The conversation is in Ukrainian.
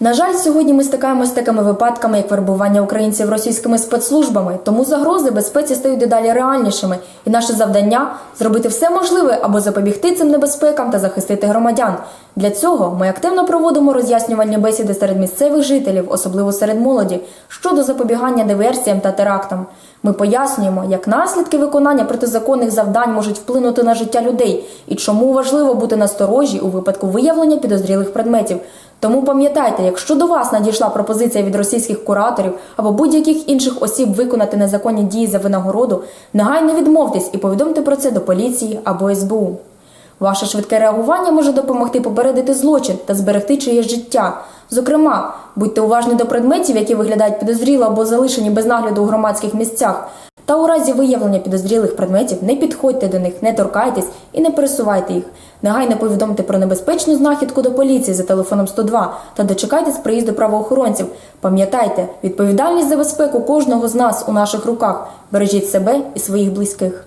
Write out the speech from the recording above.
На жаль, сьогодні ми стикаємося з такими випадками, як вербування українців російськими спецслужбами, тому загрози безпеці стають дедалі реальнішими, і наше завдання зробити все можливе, аби запобігти цим небезпекам та захистити громадян. Для цього ми активно проводимо роз'яснювальні бесіди серед місцевих жителів, особливо серед молоді, щодо запобігання диверсіям та терактам. Ми пояснюємо, як наслідки виконання протизаконних завдань можуть вплинути на життя людей і чому важливо бути насторожі у випадку виявлення підозрілих предметів. Тому пам'ятайте, якщо до вас надійшла пропозиція від російських кураторів або будь-яких інших осіб виконати незаконні дії за винагороду, негайно відмовтесь і повідомте про це до поліції або СБУ. Ваше швидке реагування може допомогти попередити злочин та зберегти чиєсь життя. Зокрема, будьте уважні до предметів, які виглядають підозріло або залишені без нагляду у громадських місцях. Та у разі виявлення підозрілих предметів не підходьте до них, не торкайтесь і не пересувайте їх. Негайно повідомте про небезпечну знахідку до поліції за телефоном 102 та дочекайтесь приїзду правоохоронців. Пам'ятайте, відповідальність за безпеку кожного з нас у наших руках. Бережіть себе і своїх близьких.